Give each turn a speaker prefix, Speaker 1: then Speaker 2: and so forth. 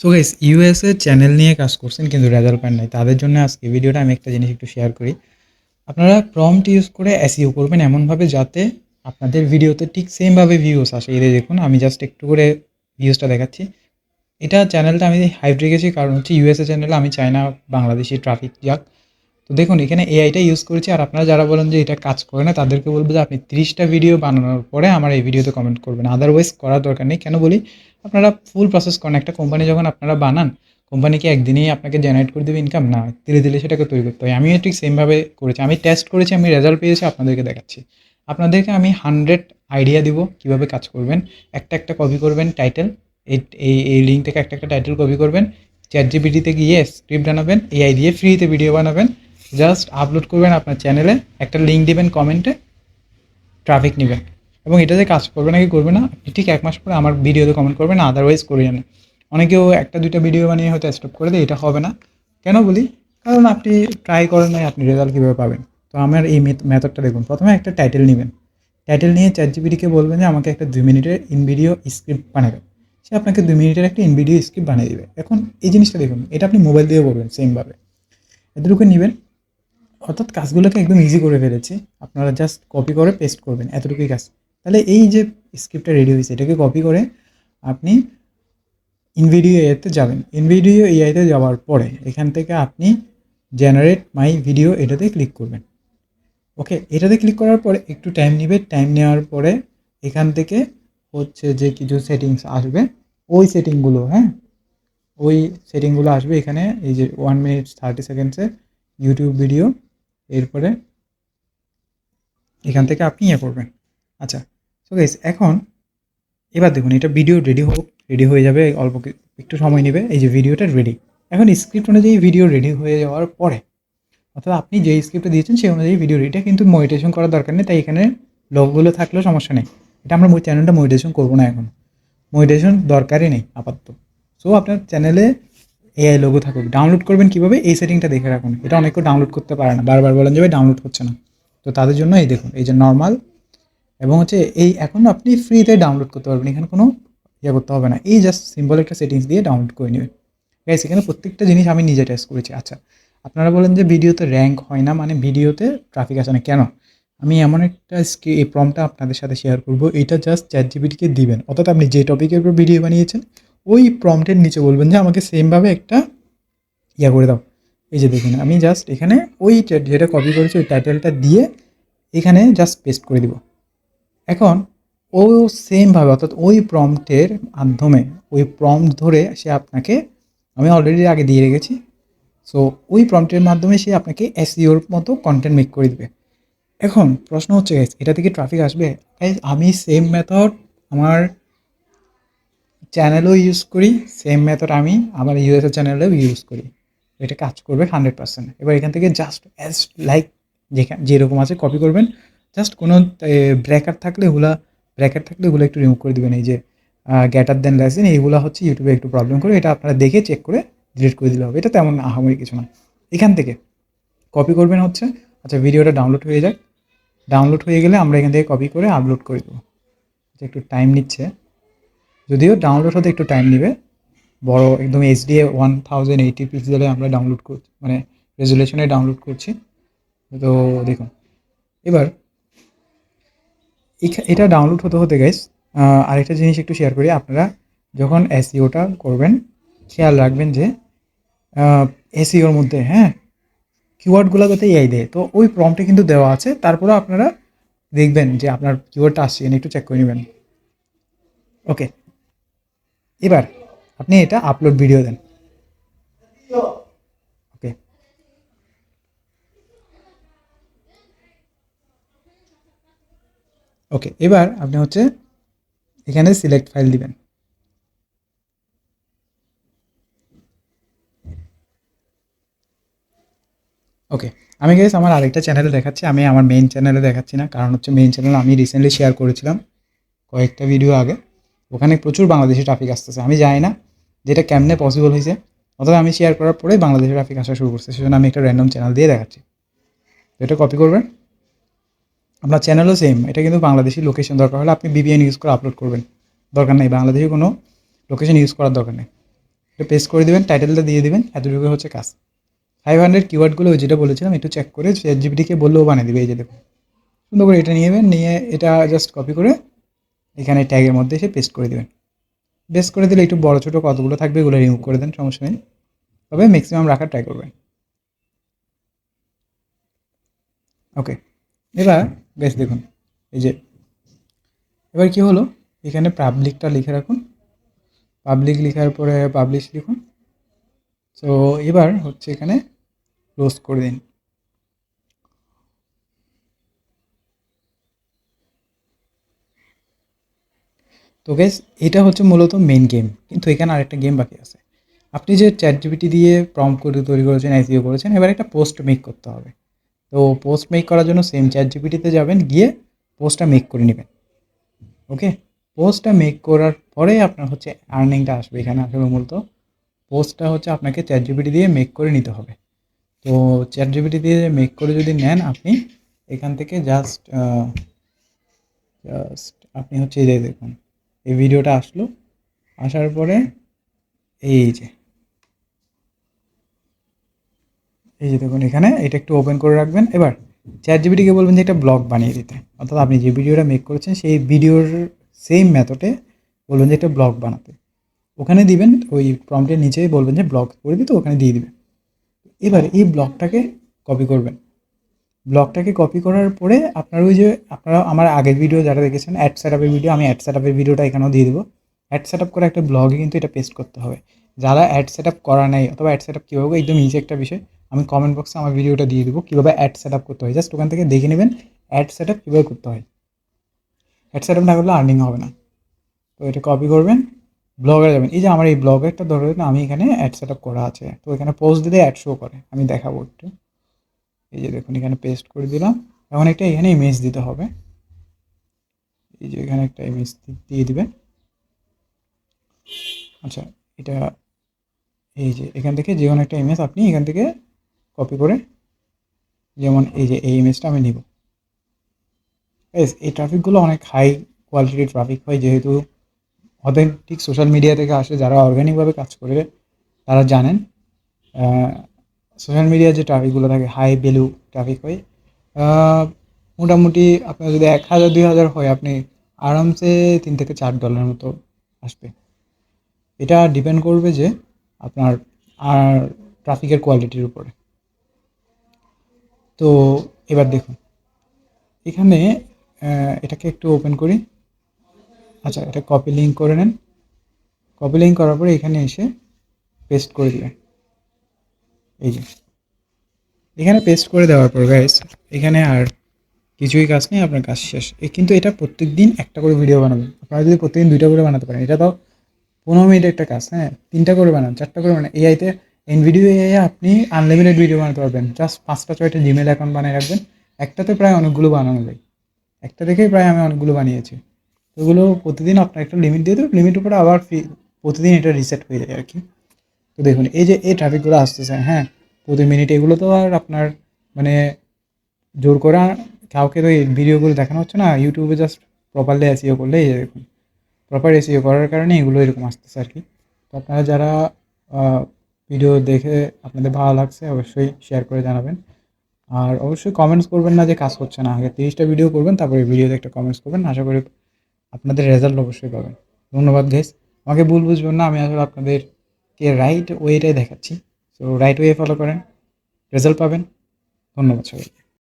Speaker 1: So guys USA channel নিয়ে কাজ করছেন কিন্তু রেজাল্ট পান নাই। তাদের জন্য আজকে ভিডিওটা আমি একটা জিনিস একটু শেয়ার করি। আপনারা প্রম্পট ইউজ করে এসইও করবেন এমনভাবে যাতে আপনাদের ভিডিওতে ঠিক সেমভাবে ভিউস আসে। এই দেখুন, আমি জাস্ট একটু করে ভিউজটা দেখাচ্ছি। এটা চ্যানেলটা আমি হাইড রেখেছি কারণ হচ্ছে ইউএসএ চ্যানেলে আমি চাই না বাংলাদেশি ট্রাফিক যাক। তো দেখুন, এখানে এআইটা ইউজ করেছি আর আপনারা যারা বলেন যে এটা কাজ করে না, তাদেরকে বলব যে আপনি তিরিশটা ভিডিও বানানোর পরে আমার এই ভিডিওতে কমেন্ট করবেন। আদারওয়াইজ করার দরকার নেই। কেন বলি? আপনারা ফুল প্রসেস করেন। একটা কোম্পানি যখন আপনারা বানান কোম্পানি কি একদিনেই আপনাকে জেনারেট করে দেবে ইনকাম না, ধীরে ধীরে সেটাকে তৈরি করতে হয়। আমিও ঠিক সেমভাবে করেছি। আমি টেস্ট করেছি, আমি রেজাল্ট পেয়েছি, আপনাদেরকে দেখাচ্ছি। আপনাদেরকে আমি হান্ড্রেড আইডিয়া দিব কীভাবে কাজ করবেন। একটা একটা কপি করবেন টাইটেল এই এই লিঙ্ক থেকে একটা একটা টাইটেল কপি করবেন। চ্যাট জিপিটিতে গিয়ে স্ক্রিপ্ট বানাবেন। এআই দিয়ে ফ্রিতে ভিডিও বানাবেন। জাস্ট আপলোড করবেন আপনার চ্যানেলে একটা লিঙ্ক দেবেন কমেন্টে ট্রাফিক নেবেন। এবং এটাতে কাজ করবে নাকি করবে না, আপনি ঠিক এক মাস পরে আমার ভিডিওতে কমেন্ট করবেন আদারওয়াইজ করিয়ে না অনেকেও একটা, দুইটা ভিডিও বানিয়ে হয়তো স্টপ করে দেয়, এটা হবে না। কেন বলি? কারণ আপনি ট্রাই করেন নাই, আপনি রেজাল্ট কীভাবে পাবেন? তো আমার এই মেথডটা দেখুন। প্রথমে একটা টাইটেল নেবেন। টাইটেল নিয়ে চ্যাট জিপিটিকে বলবেন যে, আমাকে একটা দুই মিনিটের ইন ভিডিও স্ক্রিপ্ট বানাবে সে আপনাকে দুই মিনিটের একটা ইন ভিডিও স্ক্রিপ্ট বানিয়ে দেবে। এখন এই জিনিসটা দেখুন, এটা আপনি মোবাইল দিয়ে করবেন সেমভাবে এতটুকু নেবেন। অর্থাৎ কাজগুলোকে একদম ইজি করে ফেলেছি। আপনারা জাস্ট কপি করে পেস্ট করবেন এতটুকুই কাজ। তাহলে এই যে স্ক্রিপ্টটা রেডি হয়েছে, এটাকে কপি করে আপনি ইনভিডিও এতে যাবেন। ইনভিডিও এআইতে যাওয়ার পরে এখান থেকে আপনি জেনারেট মাই ভিডিও এটাতে ক্লিক করবেন। ওকে এটাতে ক্লিক করার পরে একটু টাইম নেবে। টাইম নেওয়ার পরে এখান থেকে হচ্ছে যে কিছু সেটিংস আসবে। ওই সেটিংগুলো হ্যাঁ? ওই সেটিংগুলো আসবে এখানে। এই যে ওয়ান মিনিট থার্টি সেকেন্ডসে ইউটিউব ভিডিও এরপরে এখান থেকে আপনি ইয়ে করবেন। আচ্ছা সো গাইস এখন এবার দেখুন, এটা ভিডিও রেডি হোক রেডি হয়ে যাবে, অল্প একটু সময় নেবে, এই যে ভিডিওটা রেডি এখন স্ক্রিপ্ট অনুযায়ী ভিডিও রেডি হয়ে যাওয়ার পরে, অর্থাৎ আপনি যে স্ক্রিপ্টটা দিয়েছেন, সেই অনুযায়ী ভিডিও রেডিটা কিন্তু মডিটেশন করার দরকার নেই, তাই এখানে লগগুলো থাকলেও সমস্যা নেই। এটা আমরা চ্যানেলটা মডিটেশন করব না এখন। মডিটেশন দরকারই নেই, আপাতত। সো আপনার চ্যানেলে এআই লোগো থাকুক। ডাউনলোড করবেন কীভাবে? এই সেটিংটা দেখে রাখুন। এটা অনেকেও ডাউনলোড করতে পারে না। বারবার বলেন যে ডাউনলোড হচ্ছে না। তো তাদের জন্য এই দেখুন, এই যে নর্মাল এবং হচ্ছে এই এখন আপনি ফ্রিতে ডাউনলোড করতে পারবেন। এখানে কোনো ইয়ে করতে হবে না। এই জাস্ট সিম্পল একটা সেটিংস দিয়ে ডাউনলোড করে নেবেন। গাইস এখানে প্রত্যেকটা জিনিস আমি নিজে টেস্ট করেছি। আচ্ছা আপনারা বলেন যে, ভিডিওতে র্যাঙ্ক হয় না? মানে ভিডিওতে ট্রাফিক আসে না। কেন? আমি এমন একটা স্কি এই প্রমটা আপনাদের সাথে শেয়ার করব। এটা জাস্ট চ্যাট জিবিটিকে দিবেন। অর্থাৎ আপনি যে টপিকের উপর ভিডিও বানিয়েছেন ওই প্রম্পটের নিচে বলবেন যে আমাকে সেমভাবে একটা ইয়া করে দাও। এই যে দেখুন আমি জাস্ট এখানে ওই যেটা কপি করেছি ওই টাইটেলটা দিয়ে এখানে জাস্ট পেস্ট করে দিব। এখন ও সেমভাবে অর্থাৎ ওই প্রম্পটের মাধ্যমে ওই প্রম্পট ধরে সে আপনাকে আমি অলরেডি আগে দিয়ে রেখেছি সো ওই প্রম্পটের মাধ্যমে সে আপনাকে এসইওর মতো কন্টেন্ট মেক করে দিবে। এখন প্রশ্ন হচ্ছে guys, এটা থেকে ট্রাফিক আসবে? Guys, আমি সেম মেথড আমার চ্যানেলও ইউজ করি সেম মেথড আমি আমার ইউএসএ চ্যানেলেও ইউজ করি। এটা কাজ করবে হান্ড্রেড পার্সেন্ট এবার এখান থেকে জাস্ট অ্যাজ লাইক যেখানে যেরকম আছে কপি করবেন। জাস্ট কোনো ব্র্যাকার থাকলে ওগুলা ব্র্যাকার থাকলে ওগুলো একটু রিমুভ করে দেবেন। এই যে গ্যাটার দেন লেসেন এইগুলো হচ্ছে ইউটিউবে একটু প্রবলেম করে। এটা আপনারা দেখে চেক করে ডিলিট করে দিলে হবে। এটা তেমন আহামরি কিছু না। এখান থেকে কপি করবেন হচ্ছে। আচ্ছা ভিডিওটা ডাউনলোড হয়ে যাক। ডাউনলোড হয়ে গেলে আমরা এখান থেকে কপি করে আপলোড করে দেবো। একটু টাইম নিচ্ছে। যদিও ডাউনলোড হতে একটু টাইম নেবে। বড় একদম এইচডি ওয়ান থাউজেন্ড এইটি পিক্সেলে আমরা ডাউনলোড করছি মানে রেজুলেশনে ডাউনলোড করছি। তো দেখুন, এবার এটা ডাউনলোড হতে হতে গাইস আরেকটা জিনিস একটু শেয়ার করি। আপনারা যখন এসিওটা করবেন, খেয়াল রাখবেন যে এসিওর মধ্যে হ্যাঁ কিওয়ার্ডগুলো যাতে এআই দেয়। তো ওই প্রম্পটে কিন্তু দেওয়া আছে। তারপরে আপনারা দেখবেন যে আপনার কিওয়ার্ডটা আসছে। একটু চেক করে নেবেন। ওকে এবার আপনি এটা আপলোড ভিডিও দেন। ওকে ওকে এবার আপনি হচ্ছে এখানে সিলেক্ট ফাইল দিবেন। ওকে আমি গেছি আমার আরেকটা চ্যানেলে দেখাচ্ছি, আমি আমার মেইন চ্যানেলে দেখাচ্ছি না, কারণ হচ্ছে মেইন চ্যানেল আমি রিসেন্টলি শেয়ার করেছিলাম কয়েকটা ভিডিও আগে। ওখানে প্রচুর বাংলাদেশি ট্রাফিক আসতেছে। আমি জানি না যেটা কেমনে পসিবল হয়েছে। অথবা আমি শেয়ার করার পরে বাংলাদেশি ট্রাফিক আসা শুরু করছে, সেজন্য আমি একটা র্যান্ডম চ্যানেল দিয়ে দেখাচ্ছি। তো এটা কপি করবেন। আপনার চ্যানেলও সেম এটা কিন্তু বাংলাদেশি লোকেশন দরকার হলে আপনি বিবিএন ইউজ করে আপলোড করবেন। দরকার নেই, বাংলাদেশি কোনো লোকেশন ইউজ করার দরকার নেই। এটা পেস্ট করে দেবেন টাইটেলটা দিয়ে দেবেন, এতটুকু হচ্ছে কাজ। ফাইভ হান্ড্রেড কিওয়ার্ডগুলো যেটা বলেছিলাম, একটু চেক করে চ্যাট জিপিটিকে বললেও বানিয়ে দেবে, এই যে দেখুন। সুন্দর করে এটা নিয়ে নেবেন, নিয়ে এটা জাস্ট কপি করে এখানে ট্যাগের মধ্যে এসে পেস্ট করে দেবেন। পেস্ট করে দিলে একটু বড়, ছোটো কতগুলো থাকবে এগুলো রিমুভ করে দেন, সমস্যা নেই। তবে ম্যাক্সিমাম রাখার ট্রাই করবেন। ওকে এবার বেশ দেখুন, এই যে, এবার কি হলো? এখানে পাবলিকটা লিখে রাখুন। পাবলিক লেখার পরে পাবলিশ লিখুন। তো এবার হচ্ছে এখানে ক্লোজ করে দিন। তো গেস এটা হচ্ছে মূলত মেন গেম কিন্তু এখানে আরেকটা গেম বাকি আছে। আপনি যে চ্যাট জিপিটি দিয়ে প্রম করে তৈরি করেছেন আইসিও করেছেন, এবার একটা পোস্ট মেক করতে হবে। তো পোস্ট মেক করার জন্য সেম চ্যাট জিপিটিতে যাবেন, গিয়ে পোস্টটা মেক করে নেবেন। ওকে পোস্টটা মেক করার পরে আপনার হচ্ছে আর্নিংটা আসবে এখানে আসবে মূলত। পোস্টটা হচ্ছে আপনাকে চ্যাট জিপিটি দিয়ে মেক করে নিতে হবে। তো চ্যাট জিপিটি দিয়ে মেক করে যদি নেন আপনি, এখান থেকে জাস্ট জাস্ট আপনি হচ্ছে এই দেখুন। এই ভিডিওটা আসলো। আসার পরে এই যে এই যে দেখুন এখানে, এটা একটু ওপেন করে রাখবেন। এবার চ্যাট জিবিটিকে বলবেন যে একটা ব্লগ বানিয়ে দিতে। অর্থাৎ আপনি যে ভিডিওটা মেক করেছেন, সেই ভিডিওর সেম মেথডে বলবেন যে একটা ব্লগ বানাতে। ওখানে দিবেন, ওই প্রম্পটের নিচেই বলবেন যে ব্লগ করে দিতে, ওখানে দিয়ে দিবেন। এবার এই ব্লগটাকে কপি করবেন। ব্লগটাকে কপি করার পরে আপনার ওই যে আপনারা আমার আগের ভিডিও যারা দেখেছেন অ্যাড সেট আপের ভিডিও আমি অ্যাড সেট আপের ভিডিওটা এখানেও দিয়ে দেবো। অ্যাড সেট আপ করে একটা ব্লগে কিন্তু এটা পেস্ট করতে হবে। যারা অ্যাড সেট আপ করা নেই, অথবা অ্যাড সেট আপ কীভাবে, একদম ইজি একটা বিষয়, আমি কমেন্ট বক্সে আমার ভিডিওটা দিয়ে দেবো, কীভাবে অ্যাড সেট আপ করতে হয়। জাস্ট ওখান থেকে দেখে নেবেন অ্যাড সেট আপ কীভাবে করতে হয়। অ্যাড সেট আপ না করলে আর্নিং হবে না। তো এটা কপি করবেন ব্লগে যাবেন। এই যে আমার এই ব্লগেরটা ধরে আমি এখানে অ্যাড সেট আপ করা আছে। তো এখানে পোস্ট দিলে অ্যাড শো করে, আমি দেখাবো একটু। এই যে দেখুন, এখানে পেস্ট করে দিলাম। এখন একটা এখানে ইমেজ দিতে হবে। এই যে এখানে একটা ইমেজ দিয়ে দিবেন আচ্ছা এটা এই যে এখান থেকে যে কোনো একটা ইমেজ আপনি এখান থেকে কপি করে যেমন এই যে এই ইমেজটা আমি নিব। এই ট্রাফিকগুলো অনেক হাই কোয়ালিটির ট্রাফিক হয়, যেহেতু অথেন্টিক সোশ্যাল মিডিয়া থেকে আসে, যারা অর্গ্যানিকভাবে কাজ করে, তারা জানেন। সোশ্যাল মিডিয়ার যে ট্রাফিকগুলো থাকে হাই ভ্যালু ট্রাফিক হয় মোটামুটি আপনার যদি এক হাজার, দুই হাজার হয়, আপনি আরামসে তিন থেকে চার ডলারের মতো আসবে। এটা ডিপেন্ড করবে যে আপনার, আর ট্রাফিকের কোয়ালিটির উপরে। তো, এবার দেখুন। এখানে এটাকে একটু ওপেন করি। আচ্ছা এটা কপি লিঙ্ক করে নেন। কপি লিঙ্ক করার পরে এখানে এসে পেস্ট করে দিবেন এই যে। এখানে পেস্ট করে দেওয়ার পর গাইস এখানে আর কিছুই কাজ নেই, আপনার কাজ শেষ। কিন্তু এটা প্রত্যেক দিন একটা করে ভিডিও বানাবেন। আপনারা যদি প্রত্যেকদিন দুইটা করে বানাতে পারেন, এটা তাও পনেরো মিনিটের একটা কাজ হ্যাঁ? তিনটা করে বানান, চারটা করে বানান। এআইতে এন ভিডিও এআই আপনি আনলিমিটেড ভিডিও বানাতে পারবেন। জাস্ট পাঁচটা, ছয়টা জিমেল অ্যাকাউন্ট বানিয়ে রাখবেন। একটাতে প্রায় অনেকগুলো বানানো যায়। একটা থেকেই প্রায় আমি অনেকগুলো বানিয়েছি। ওগুলো প্রতিদিন আপনার একটা লিমিট দিয়ে দেবেন। লিমিট উপরে আবার প্রতিদিন এটা রিসেট হয়ে যায় আর কি। তো দেখুন, এই যে এই ট্রাফিকগুলো আসতেছে হ্যাঁ প্রতি মিনিট এগুলো তো আর আপনার মানে জোর করে কাউকে তো এই ভিডিওগুলো দেখানো হচ্ছে না ইউটিউবে জাস্ট প্রপারলি এসিও করলে এই দেখুন। প্রপার এসিও করার কারণে এগুলো এরকম আসতেছে আর কি। তো আপনারা যারা ভিডিও দেখে আপনাদের ভালো লাগছে অবশ্যই শেয়ার করে জানাবেন। আর অবশ্যই কমেন্টস করবেন না যে কাজ হচ্ছে না, আগে তিরিশটা ভিডিও করবেন, তারপরে ভিডিওতে একটা কমেন্টস করবেন, আশা করি আপনাদের রেজাল্ট অবশ্যই পাবেন। ধন্যবাদ গাইস আমাকে ভুল বুঝবেন না, আমি আসলে আপনাদেরকে রাইট ওয়েটাই দেখাচ্ছি। সো রাইট ওয়ে ফলো করেন। রেজাল্ট পাবেন। ধন্যবাদ সবাইকে।